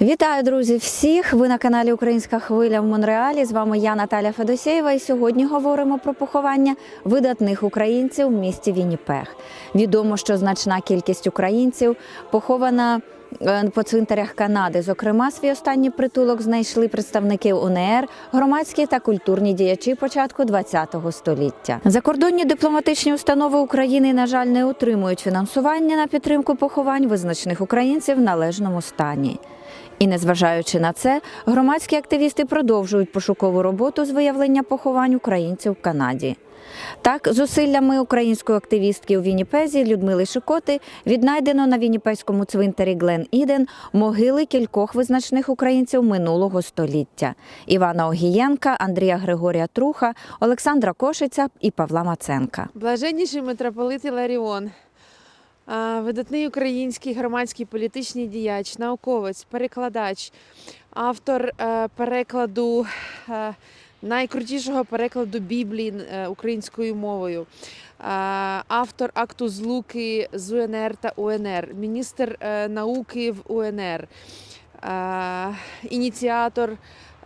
Вітаю, друзі, всіх! Ви на каналі Українська хвиля в Монреалі. З вами я, Наталя Федосєєва, і сьогодні говоримо про поховання видатних українців в місті Вінніпег. Відомо, що значна кількість українців похована е, по цвинтарях Канади. Зокрема, свій останній притулок знайшли представники УНР, громадські та культурні діячі початку ХХ століття. Закордонні дипломатичні установи України, на жаль, не отримують фінансування на підтримку поховань визначених українців в належному стані. І незважаючи на це, громадські активісти продовжують пошукову роботу з виявлення поховань українців в Канаді. Так, зусиллями української активістки у Вінніпезі Людмили Шикоти віднайдено на Вінніпезькому цвинтарі Глен Іден могили кількох визначних українців минулого століття: Івана Огієнка, Андрія Григорія Труха, Олександра Кошиця і Павла Маценка. Блаженніший митрополит Іларіон, а, видатний український громадський політичний діяч, науковець, перекладач, автор е, перекладу е, найкрутішого перекладу Біблії е, українською мовою, автор акту злуки з УНР та УНР, міністр науки в УНР, ініціатор.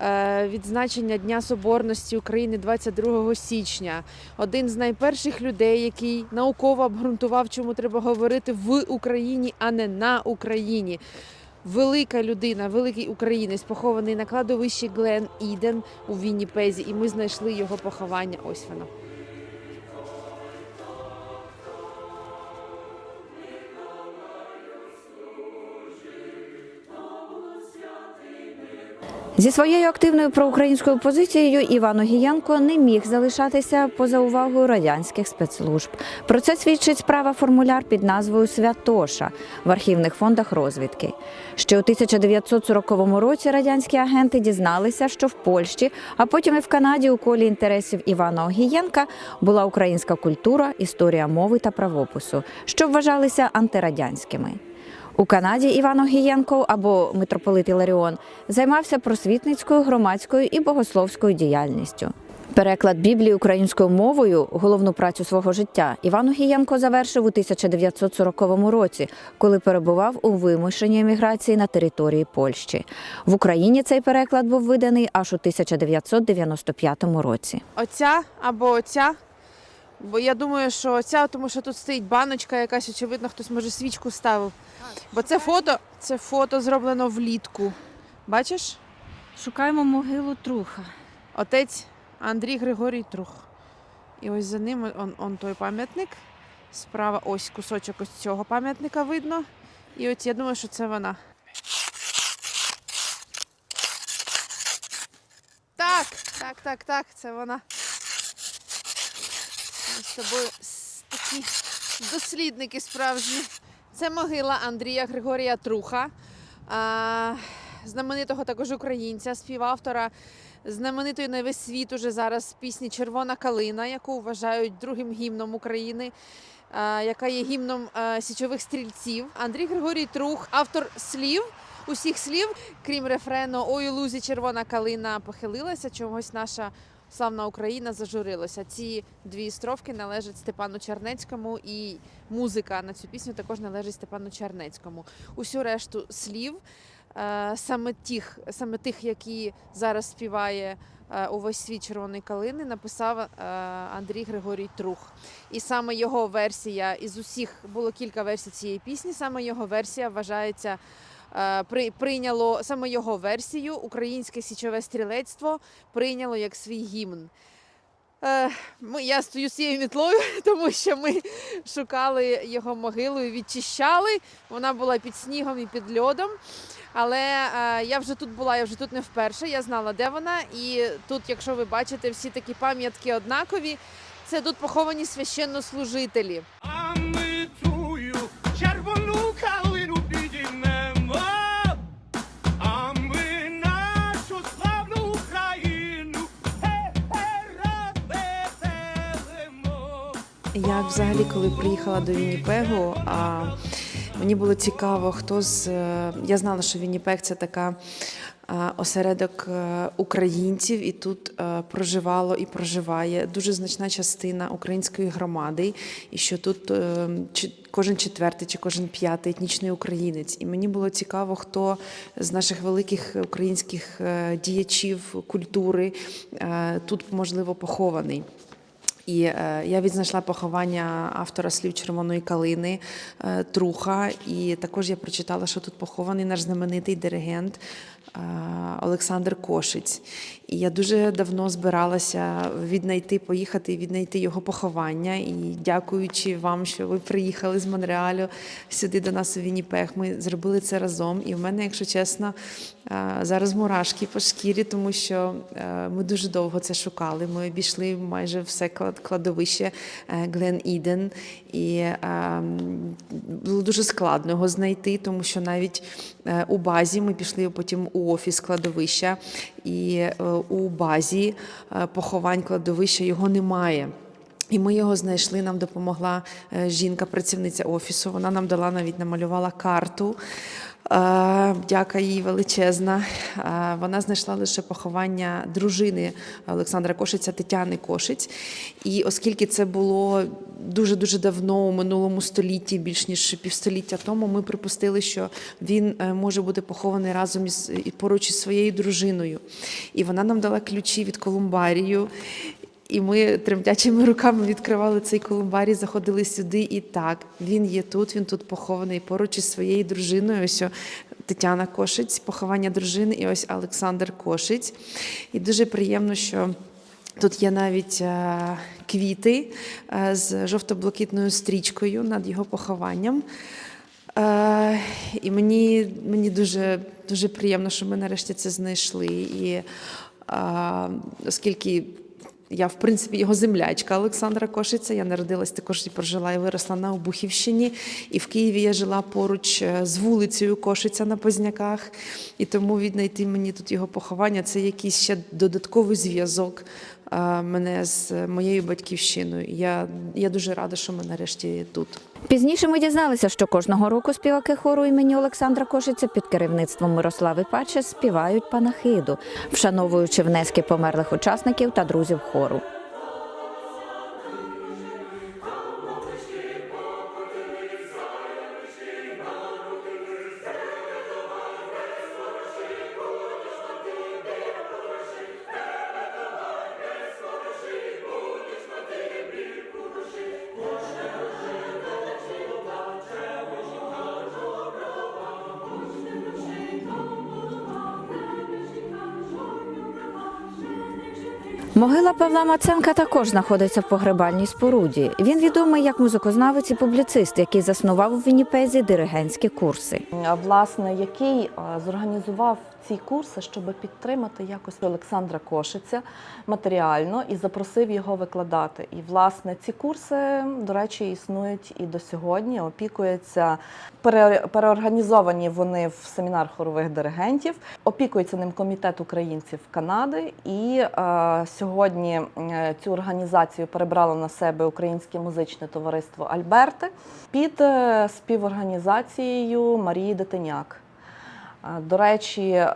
Е, Відзначення Дня Соборності України 22 січня, один з найперших людей, який науково обґрунтував, чому треба говорити в Україні, а не на Україні. Велика людина, великий українець, похований на кладовищі Глен Іден у Вінніпезі, і ми знайшли його поховання. Ось воно. Зі своєю активною проукраїнською позицією Іван Огієнко не міг залишатися поза увагою радянських спецслужб. Про це свідчить справа формуляр під назвою Святоша в архівних фондах розвідки. Ще у 1940 році радянські агенти дізналися, що в Польщі, а потім і в Канаді у колі інтересів Івана Огієнка була українська культура, історія мови та правопису, що вважалися антирадянськими. У Канаді Іван Огієнко або митрополит Іларіон займався просвітницькою, громадською і богословською діяльністю. Переклад Біблії українською мовою, головну працю свого життя, Іван Огієнко завершив у 1940 році, коли перебував у вимушеній еміграції на території Польщі. В Україні цей переклад був виданий аж у 1995 році. Оця або оця. Бо я думаю, що оця, тому що тут стоїть баночка, якась очевидно, хтось може свічку ставив. Бо це фото, це фото зроблено влітку. Бачиш? Шукаємо могилу Труха. Отець Андрій Григорій Трух. І ось за ним он, он той пам'ятник. Справа ось кусочок ось цього пам'ятника видно. І от я думаю, що це вона. Так, так, так, так, це вона. Ми з тобою с- такі дослідники справжні. Це могила Андрія Григорія Труха, знаменитого також українця, співавтора знаменитої на весь світ уже зараз пісні Червона калина, яку вважають другим гімном України. Яка є гімном січових стрільців. Андрій Григорій Трух, автор слів, усіх слів, крім рефрену Ой, у лузі червона калина похилилася. Чогось наша славна Україна зажурилася. Ці дві строфки належать Степану Чернецькому, і музика на цю пісню також належить Степану Чернецькому. Усю решту слів, е, саме тих, саме тих, які зараз співає. е, Увесь світ червоної калини написав е, Андрій Григорій Трух. І саме його версія із усіх було кілька версій цієї пісні. Саме його версія вважається при, прийняло саме його версію українське січове стрілецтво прийняло як свій гімн. Е, ми, я стою з цією мітлою, тому що ми шукали його могилу і відчищали. Вона була під снігом і під льодом. Але е, я вже тут була, я вже тут не вперше. Я знала, де вона. І тут, якщо ви бачите, всі такі пам'ятки однакові, це тут поховані священнослужителі. Я взагалі, коли приїхала до Вінніпегу, а Мені було цікаво, хто з е, я знала, що Вінніпек – це така е, осередок е, українців, і тут проживало і проживає дуже значна частина української громади, і що тут кожен четвертий чи кожен п'ятий етнічний українець. І мені було цікаво, хто з наших великих українських діячів культури тут можливо похований. І е, я відзнайшла поховання автора слів Червоної калини е, Труха. І також я прочитала, що тут похований наш знаменитий диригент е, Олександр Кошиць. І я дуже давно збиралася віднайти, поїхати віднайти його поховання. І дякуючи вам, що ви приїхали з Монреалю сюди до нас у Вінніпех, ми зробили це разом. І в мене, якщо чесно, е, зараз мурашки по шкірі, тому що е, ми дуже довго це шукали. Ми обійшли майже все кладовище Глен Іден, і е, було дуже складно його знайти, тому що навіть е, у базі ми пішли потім у офіс кладовища, і е, у базі е, поховань кладовища його немає. І ми його знайшли. Нам допомогла е, жінка, працівниця офісу. Вона нам дала навіть намалювала карту. Дяка їй величезна. Вона знайшла лише поховання дружини Олександра Кошиця Тетяни Кошиць. І оскільки це було дуже дуже давно у минулому столітті, більш ніж півстоліття тому, ми припустили, що він е, може бути похований разом із і поруч із своєю дружиною. І вона нам дала ключі від колумбарію. І ми тремтячими руками відкривали цей колумбарій, заходили сюди. І так, він є тут, він тут похований поруч із своєю дружиною. Ось Тетяна Кошиць, поховання дружини, і ось Олександр Кошиць. І дуже приємно, що. Тут є навіть е, квіти е, з жовто-блакитною стрічкою над його похованням. Е, і мені, мені дуже, дуже приємно, що ми нарешті це знайшли. І оскільки я, в принципі, його землячка Олександра Кошиця. Я народилась також і прожила і виросла на Обухівщині. І в Києві я жила поруч е, з вулицею Кошиця на Позняках. І тому віднайти мені тут його поховання це якийсь ще додатковий зв'язок мене з моєю батьківщиною. Я, я дуже рада, що ми нарешті тут. Пізніше ми дізналися, що кожного року співаки хору імені Олександра Кошиця під керівництвом Мирослави Паче співають панахиду, вшановуючи внески померлих учасників та друзів хору. Могила Павла Маценка також знаходиться в погребальній споруді. Він відомий як музикознавець і публіцист, який заснував у Вінніпезі диригентські курси. Власне, який зорганізував ці курси, щоб підтримати якось Олександра Кошиця матеріально і запросив його викладати. І власне ці курси, до речі, існують і до сьогодні. Опікуються пере- переорганізовані вони в семінар хорових диригентів. Опікується ним комітет українців Канади. І е, сьогодні е, цю організацію перебрало на себе Українське музичне товариство Альберти під е, співорганізацією Марії Детеняк. Е, До речі, е,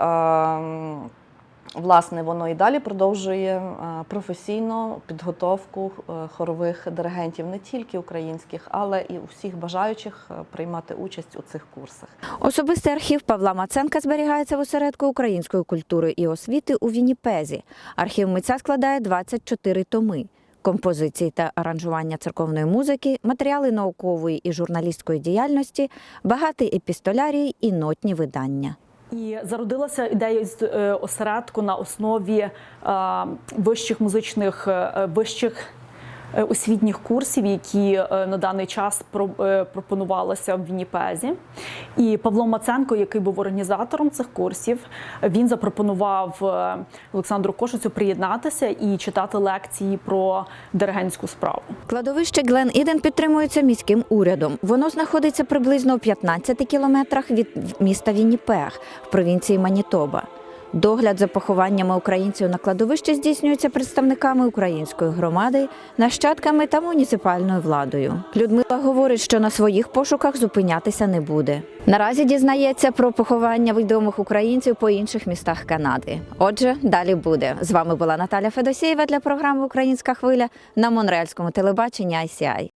власне, воно і далі продовжує е, професійну підготовку хорових диригентів не тільки українських, але і усіх бажаючих приймати участь у цих курсах. Особистий архів Павла Маценка зберігається в осередку української культури і освіти у Вінніпезі. Архів митця складає 24 томи. Композиції та аранжування церковної музики, матеріали наукової і журналістської діяльності, багатий епістолярій і нотні видання. І зародилася ідея е, осередку на основі е, вищих музичних е, вищих освітніх курсів, які е, на даний час е, пропонувалися в Вінніпезі. І Павло Маценко, який був організатором цих курсів, він запропонував е, Олександру Кошицю приєднатися і читати лекції про диригентську справу. Кладовище Глен Іден підтримується міським урядом. Воно знаходиться приблизно у 15 кілометрах від міста Вінніпех в провінції Манітоба. Догляд за похованнями українців на кладовищі здійснюється представниками української громади, нащадками та муніципальною владою. Людмила говорить, що на своїх пошуках зупинятися не буде. Наразі дізнається про поховання відомих українців по інших містах Канади. Отже, далі буде. З вами була Наталя Федосєєва для програми Українська хвиля на Монреальському телебаченні ICI.